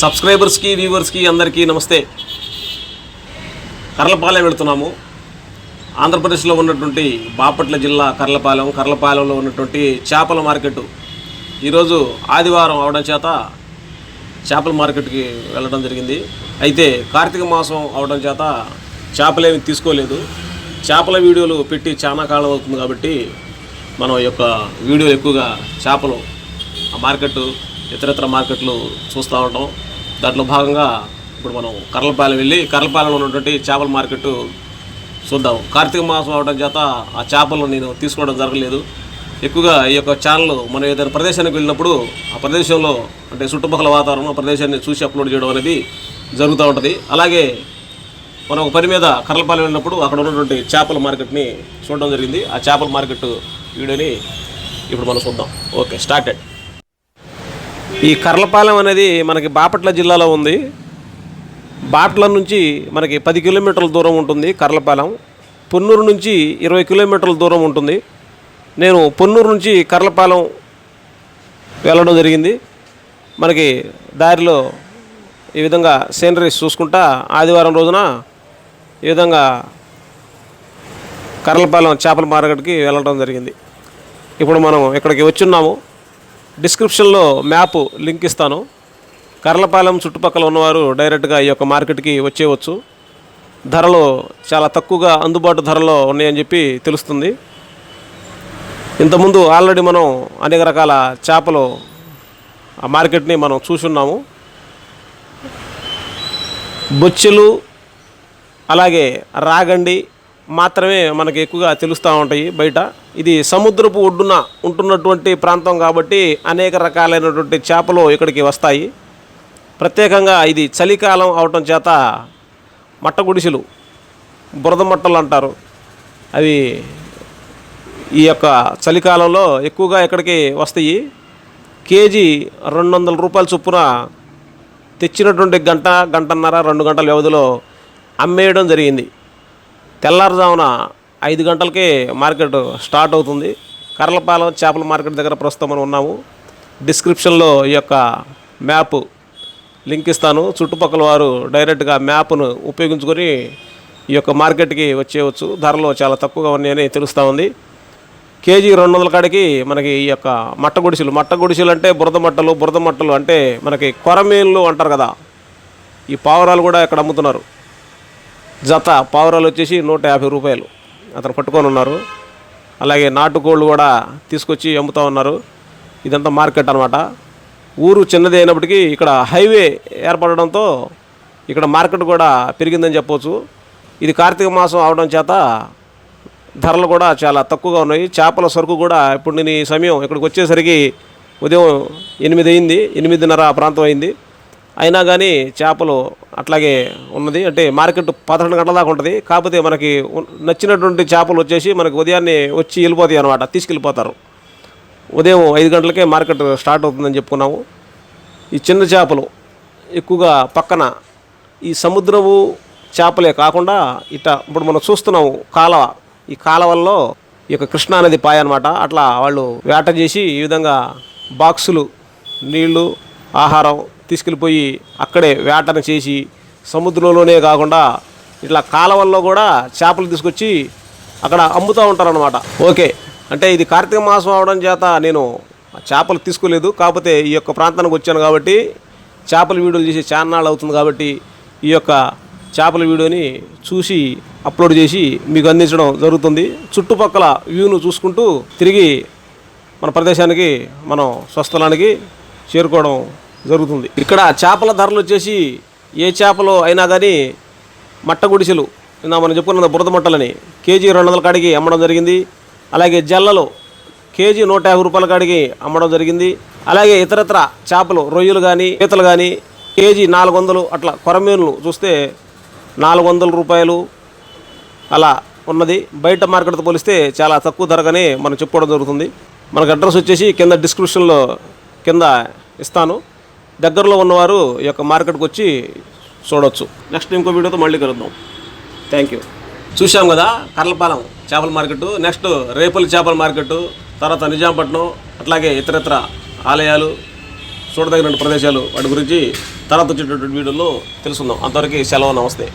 సబ్స్క్రైబర్స్కి వ్యూవర్స్కి అందరికీ నమస్తే. కర్లపాలెం వెళుతున్నాము. ఆంధ్రప్రదేశ్లో ఉన్నటువంటి బాపట్ల జిల్లా కర్లపాలెం కర్లపాలెంలో ఉన్నటువంటి చేపల మార్కెట్. ఈరోజు ఆదివారం అవడం చేత చేపల మార్కెట్కి వెళ్ళడం జరిగింది. అయితే కార్తీక మాసం అవడం చేత చేపలేమి తీసుకోలేదు. చేపల వీడియోలు పెట్టి చాలా కాలం అవుతుంది కాబట్టి మనం యొక్క వీడియో ఎక్కువగా చేపలు ఆ మార్కెట్ ఇతరత్ర మార్కెట్లు చూస్తూ ఉంటాం. దాంట్లో భాగంగా ఇప్పుడు మనం కర్లపాలెం వెళ్ళి కర్లపాలెంలో ఉన్నటువంటి చేపల మార్కెట్ చూద్దాం. కార్తీక మాసం అవడం చేత ఆ చేపలను నేను తీసుకోవడం జరగలేదు. ఎక్కువగా ఈ యొక్క ఛానల్ మనం ఏదైనా ప్రదేశానికి వెళ్ళినప్పుడు ఆ ప్రదేశంలో అంటే చుట్టుపక్కల వాతావరణం ఆ ప్రదేశాన్ని చూసి అప్లోడ్ చేయడం అనేది జరుగుతూ ఉంటుంది. అలాగే మనం ఒక పని మీద కర్లపాలెం వెళ్ళినప్పుడు అక్కడ ఉన్నటువంటి చేపల మార్కెట్ని చూడడం జరిగింది. ఆ చేపల మార్కెట్ వీడియోని ఇప్పుడు మనం చూద్దాం. Okay started. ఈ కర్లపాలెం అనేది మనకి బాపట్ల జిల్లాలో ఉంది. బాపట్ల నుంచి మనకి పది కిలోమీటర్ల దూరం ఉంటుంది కర్లపాలెం. పొన్నూరు నుంచి ఇరవై కిలోమీటర్ల దూరం ఉంటుంది. నేను పొన్నూరు నుంచి కర్లపాలెం వెళ్ళడం జరిగింది. మనకి దారిలో ఈ విధంగా సీనరీస్ చూసుకుంటా ఆదివారం రోజున ఈ విధంగా కర్లపాలెం చేపల మార్కెట్కి వెళ్ళడం జరిగింది. ఇప్పుడు మనం ఇక్కడికి వచ్చున్నాము. డిస్క్రిప్షన్లో మ్యాప్ లింక్ ఇస్తాను. కర్లపాలెం చుట్టుపక్కల ఉన్నవారు డైరెక్ట్గా ఈ యొక్క మార్కెట్కి వచ్చేయవచ్చు. ధరలు చాలా తక్కువగా అందుబాటు ధరలో ఉన్నాయని చెప్పి తెలుస్తుంది. ఇంతకుముందు ఆల్రెడీ మనం అనేక రకాల చేపలు ఆ మార్కెట్ని మనం చూసున్నాము. బొచ్చెలు అలాగే రాగండి మాత్రమే మనకి ఎక్కువగా తెలుస్తూ ఉంటాయి బయట. ఇది సముద్రపు ఒడ్డున ఉంటున్నటువంటి ప్రాంతం కాబట్టి అనేక రకాలైనటువంటి చేపలు ఇక్కడికి వస్తాయి. ప్రత్యేకంగా ఇది చలికాలం అవటం చేత మట్ట గుడిసెలు బురద మట్టలు అంటారు. అవి ఈ యొక్క చలికాలంలో ఎక్కువగా ఇక్కడికి వస్తాయి. కేజీ రెండు వందల రూపాయల చొప్పున తెచ్చినటువంటి గంట గంటన్నర రెండు గంటల వ్యవధిలో అమ్మేయడం జరిగింది. తెల్లారుజామున ఐదు గంటలకే మార్కెట్ స్టార్ట్ అవుతుంది. కర్లపాలెం చేపల మార్కెట్ దగ్గర ప్రస్తుతం మనం ఉన్నాము. డిస్క్రిప్షన్లో ఈ యొక్క మ్యాప్ లింక్ ఇస్తాను. చుట్టుపక్కల వారు డైరెక్ట్గా మ్యాప్ను ఉపయోగించుకొని ఈ యొక్క మార్కెట్కి వచ్చేయవచ్చు. ధరలు చాలా తక్కువగా ఉన్నాయని తెలుస్తూ ఉంది. కేజీ రెండు వందల కాడికి మనకి ఈ యొక్క మట్ట గుడిసెలు. మట్ట గుడిసెలు అంటే బురద మట్టలు బురద మట్టలు అంటే మనకి కొరమీన్లు అంటారు కదా. ఈ పావురాలు కూడా ఇక్కడ అమ్ముతున్నారు. జత పావురాలు వచ్చేసి నూట యాభై రూపాయలు అతను పట్టుకొని ఉన్నారు. అలాగే నాటుకోళ్ళు కూడా తీసుకొచ్చి అమ్ముతూ ఉన్నారు. ఇదంతా మార్కెట్ అనమాట ఊరు చిన్నది అయినప్పటికీ ఇక్కడ హైవే ఏర్పడడంతో ఇక్కడ మార్కెట్ కూడా పెరిగిందని చెప్పవచ్చు ఇది కార్తీక మాసం అవడం చేత ధరలు కూడా చాలా తక్కువగా ఉన్నాయి. చేపల సరుకు కూడా ఇప్పుడు నేను ఈ సమయం ఇక్కడికి వచ్చేసరికి ఉదయం ఎనిమిది అయింది ఎనిమిదిన్నర ప్రాంతం అయింది. అయినా కానీ చేపలు అట్లాగే ఉన్నది. అంటే మార్కెట్ పదకొండు గంటల దాకా ఉంటుంది. కాకపోతే మనకి నచ్చినటువంటి చేపలు వచ్చేసి మనకి ఉదయాన్నే వచ్చి వెళ్ళిపోతాయి అనమాట తీసుకెళ్ళిపోతారు. ఉదయం ఐదు గంటలకే మార్కెట్ స్టార్ట్ అవుతుందని చెప్పుకున్నాము. ఈ చిన్న చేపలు ఎక్కువగా పక్కన ఈ సముద్రపు చేపలే కాకుండా ఇట ఇప్పుడు మనం చూస్తున్నాము కాలవ. ఈ కాలవల్లో ఈ యొక్క కృష్ణానది పాయ అనమాట అట్లా వాళ్ళు వేట చేసి ఈ విధంగా బాక్సులు నీళ్ళు ఆహారం తీసుకెళ్ళిపోయి అక్కడే వేటను చేసి సముద్రంలోనే కాకుండా ఇట్లా కాలవల్లో కూడా చేపలు తీసుకొచ్చి అక్కడ అమ్ముతూ ఉంటారనమాట ఓకే. అంటే ఇది కార్తీక మాసం అవడం చేత నేను చేపలు తీసుకోలేదు. కాకపోతే ఈ యొక్క ప్రాంతానికి వచ్చాను కాబట్టి చేపల వీడియోలు చేసే ఛానల్ అవుతుంది కాబట్టి ఈ యొక్క చేపల వీడియోని చూసి అప్లోడ్ చేసి మీకు అందించడం జరుగుతుంది. చుట్టుపక్కల వ్యూను చూసుకుంటూ తిరిగి మన ప్రదేశానికి మనం స్వస్థలానికి చేరుకోవడం జరుగుతుంది. ఇక్కడ చేపల ధరలు వచ్చేసి ఏ చేపలు అయినా కానీ మట్ట గుడిసెలు మనం చెప్పుకున్న బురద మట్టలని కేజీ రెండు వందల కాడికి అమ్మడం జరిగింది. అలాగే జల్లలు కేజీ నూట యాభై రూపాయల కాడికి అమ్మడం జరిగింది. అలాగే ఇతరత్ర చేపలు రొయ్యలు కానీ పీతలు కానీ కేజీ నాలుగు వందలు అట్లా కొరమీనులు చూస్తే నాలుగు వందల రూపాయలు అలా ఉన్నది. బయట మార్కెట్తో పోలిస్తే చాలా తక్కువ ధరగానే మనం చెప్పుకోవడం జరుగుతుంది. మనకు అడ్రస్ వచ్చేసి కింద డిస్క్రిప్షన్లో కింద ఇస్తాను. దగ్గరలో ఉన్నవారు ఈ యొక్క మార్కెట్కి వచ్చి చూడవచ్చు నెక్స్ట్ ఇంకో వీడియోతో మళ్ళీ కలుద్దాం. థ్యాంక్ యూ చూసాం కదా కర్లపాలెం చేపల మార్కెట్. నెక్స్ట్ రేపల్లి చేపల మార్కెట్ తర్వాత నిజాంపట్నం అట్లాగే ఇతరత్ర ఆలయాలు చూడదగిన ప్రదేశాలు వాటి గురించి తర్వాత వచ్చేటటువంటి వీడియోలో తెలుసుకుందాం. అంతవరకు సెలవు నమస్తే.